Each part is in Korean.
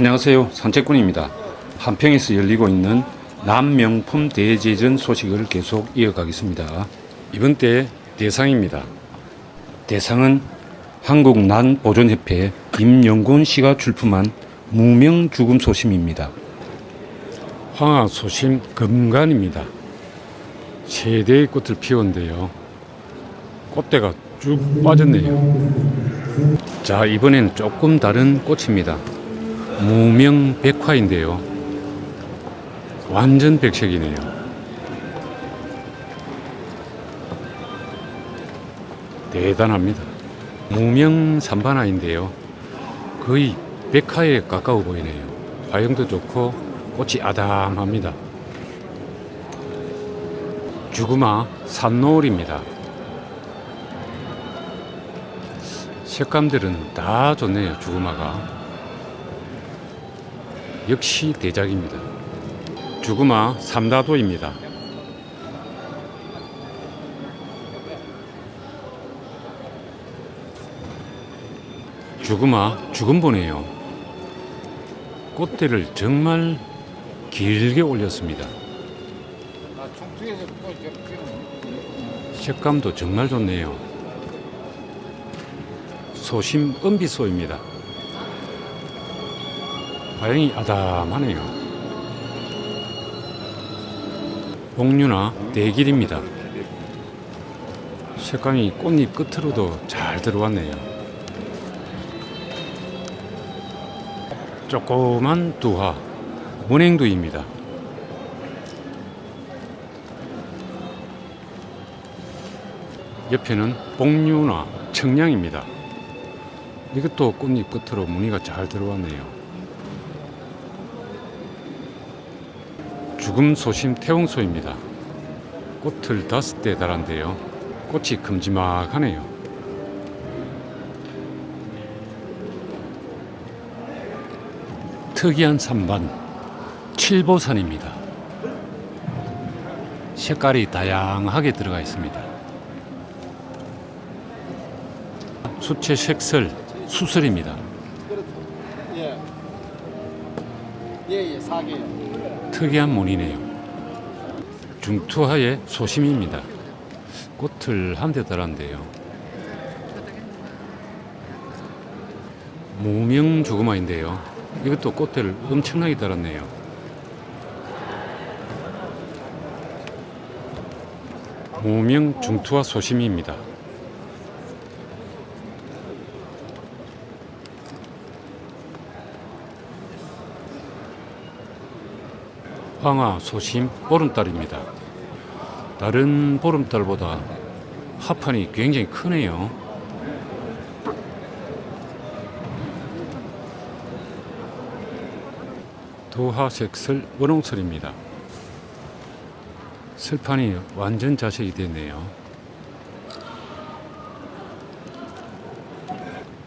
안녕하세요. 산책꾼입니다. 한평에서 열리고 있는 남명품 대제전 소식을 계속 이어가겠습니다. 이번 때 대상입니다. 대상은 한국 난보존협회 임영곤 씨가 출품한 무명 죽음 소심입니다. 황하 소심 금간입니다. 세대의 꽃을 피웠는데요. 꽃대가 쭉 빠졌네요. 자, 이번엔 조금 다른 꽃입니다. 무명 백화인데요. 완전 백색이네요. 대단합니다. 무명 삼바나인데요. 거의 백화에 가까워 보이네요. 화형도 좋고 꽃이 아담합니다. 주구마 산노을입니다. 색감들은 다 좋네요. 주구마가. 역시 대작입니다. 주구마 삼다도입니다. 주구마 죽음보네요. 꽃대를 정말 길게 올렸습니다. 색감도 정말 좋네요. 소심 은비소입니다. 과형이 아담하네요. 복류나 대길입니다. 색감이 꽃잎 끝으로도 잘 들어왔네요. 조그만 두화, 원행두입니다. 옆에는 복류나 청량입니다. 이것도 꽃잎 끝으로 무늬가 잘 들어왔네요. 죽음 소심 태홍소입니다. 꽃을 다섯 대 달았는데요. 꽃이 큼지막하네요. 특이한 산반 칠보산입니다. 색깔이 다양하게 들어가 있습니다. 수채 색설 수설입니다. 예. 예, 예, 4개요. 특이한 무늬네요. 중투하의 소심입니다. 꽃을 한 대 달았는데요. 무명 주구마인데요. 이것도 꽃대를 엄청나게 달았네요. 무명 중투화 소심입니다. 황화 소심 보름달입니다. 다른 보름달보다 합판이 굉장히 크네요. 도화색설 원홍설입니다. 설판이 완전 자색이 됐네요.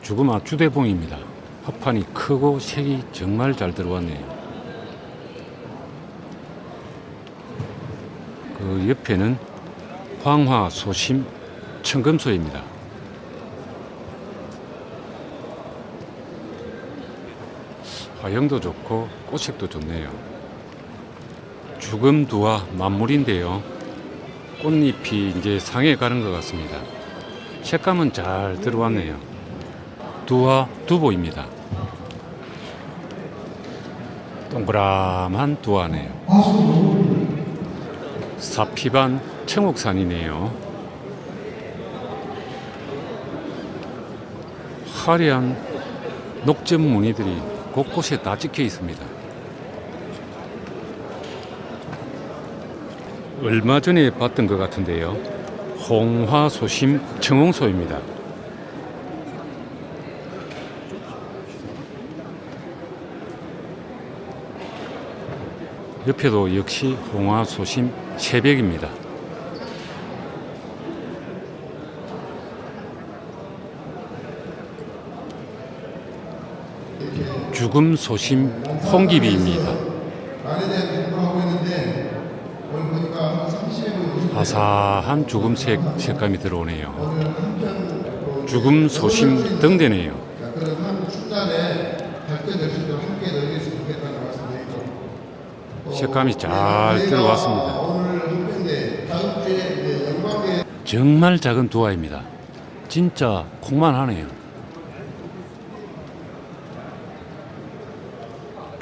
주구마 주대봉입니다. 합판이 크고 색이 정말 잘 들어왔네요. 그 옆에는 황화 소심 청금소입니다. 화형도 좋고 꽃색도 좋네요. 죽음 두와 만물인데요. 꽃잎이 이제 상해 가는 것 같습니다. 색감은 잘 들어왔네요. 두와 두보입니다. 동그라만 두화네요. 사피반 청옥산이네요. 화려한 녹점 무늬들이 곳곳에 다 찍혀 있습니다. 얼마 전에 봤던 것 같은데요. 홍화소심 청홍소입니다. 옆에도 역시 홍화소심 새벽입니다. 죽음 소심 홍기비입니다. 말에 대한 공부하고 있는데 오늘 보니까 한 30회 아사한 죽음 색, 색감이 들어오네요. 죽음 소심 등대네요. 색감이 잘 들어왔습니다. 정말 작은 두아입니다. 진짜 콩만 하네요.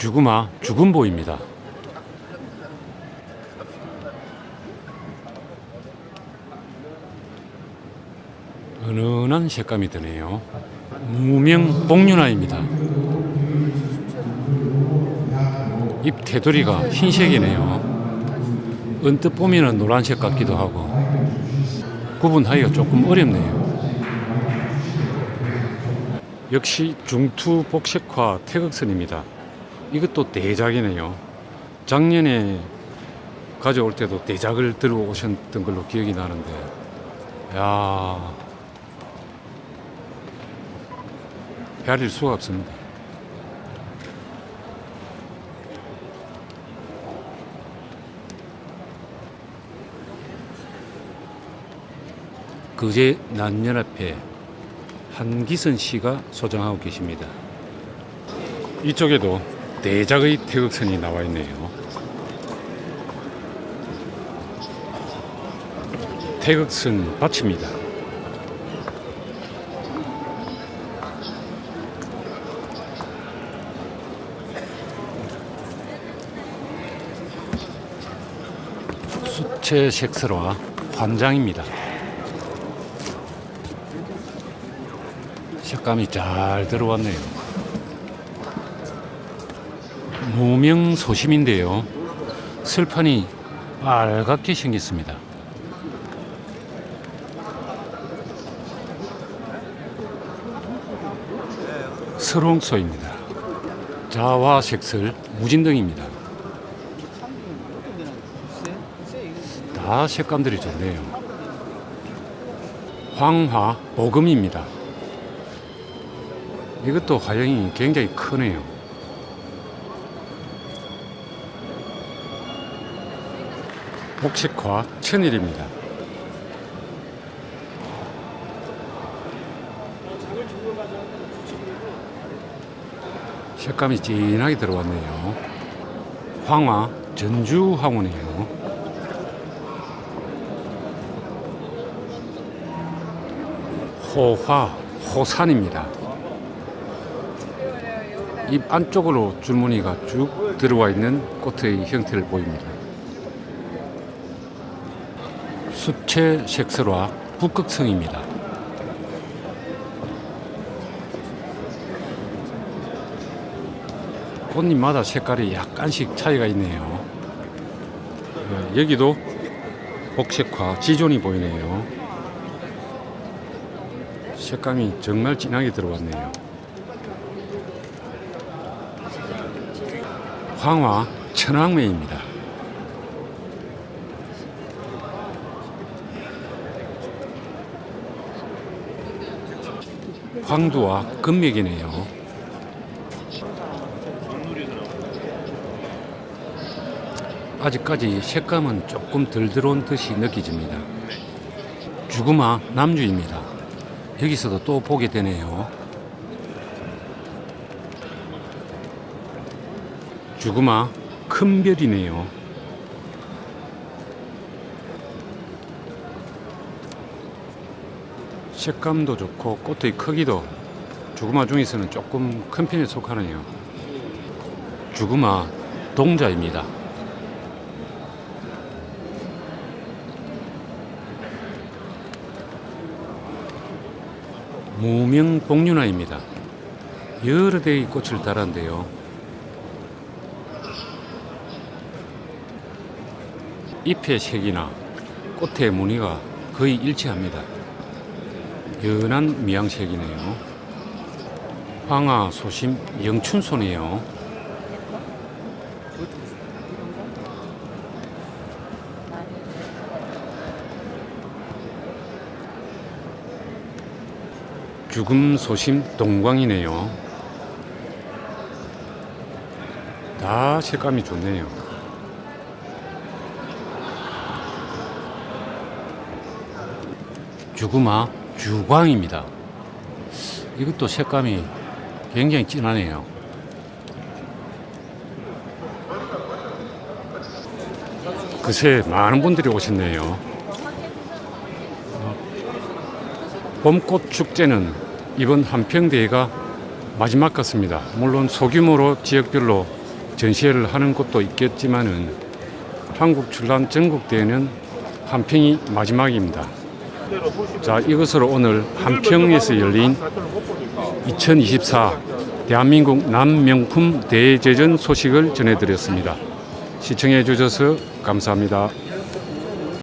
죽음아 죽음보입니다. 은은한 색감이 드네요. 무명 복륜아입니다. 잎 테두리가 흰색이네요. 언뜻 보면 노란색 같기도 하고 구분하기가 조금 어렵네요. 역시 중투 복색화 태극선입니다. 이것도 대작이네요. 작년에 가져올 때도 대작을 들고 오셨던 걸로 기억이 나는데, 야 헤아릴 수가 없습니다. 그제 난연합회 한기선 씨가 소장하고 계십니다. 이쪽에도 대작의 태극선이 나와 있네요. 태극선 받칩니다. 수채 색설화 환장입니다. 색감이 잘 들어왔네요. 무명소심인데요. 슬판이 빨갛게 생겼습니다. 서롱소입니다. 자화색설 무진등입니다. 다 색감들이 좋네요. 황화 보금입니다. 이것도 화형이 굉장히 크네요. 복식화 천일입니다. 색감이 진하게 들어왔네요. 황화 전주 황후네요. 호화 호산입니다. 입 안쪽으로 줄무늬가 쭉 들어와 있는 꽃의 형태를 보입니다. 수채 색설화 북극성입니다. 꽃잎마다 색깔이 약간씩 차이가 있네요. 어, 여기도 복색화 지존이 보이네요. 색감이 정말 진하게 들어왔네요. 황화 천황매입니다. 황두와 금맥이네요. 아직까지 색감은 조금 덜 들어온 듯이 느껴집니다. 죽음아 남주입니다. 여기서도 또 보게 되네요. 죽음아 큰 별이네요. 색감도 좋고 꽃의 크기도 죽음아 중에서는 조금 큰 편에 속하네요. 죽음아 동자입니다. 무명 복륜화입니다. 여러 대의 꽃을 달았는데요. 잎의 색이나 꽃의 무늬가 거의 일치합니다. 연한 미양색이네요. 황화 소심 영춘소네요. 죽음 소심 동광이네요. 다 색감이 좋네요. 주구마 주광입니다. 이것도 색감이 굉장히 진하네요. 그새 많은 분들이 오셨네요. 어, 봄꽃 축제는 이번 한평대회가 마지막 같습니다. 물론 소규모로 지역별로 전시회를 하는 곳도 있겠지만은 한국 출란 전국대회는 한평이 마지막입니다. 자, 이것으로 오늘 한평에서 열린 2024 대한민국 남명품 대제전 소식을 전해드렸습니다. 시청해 주셔서 감사합니다.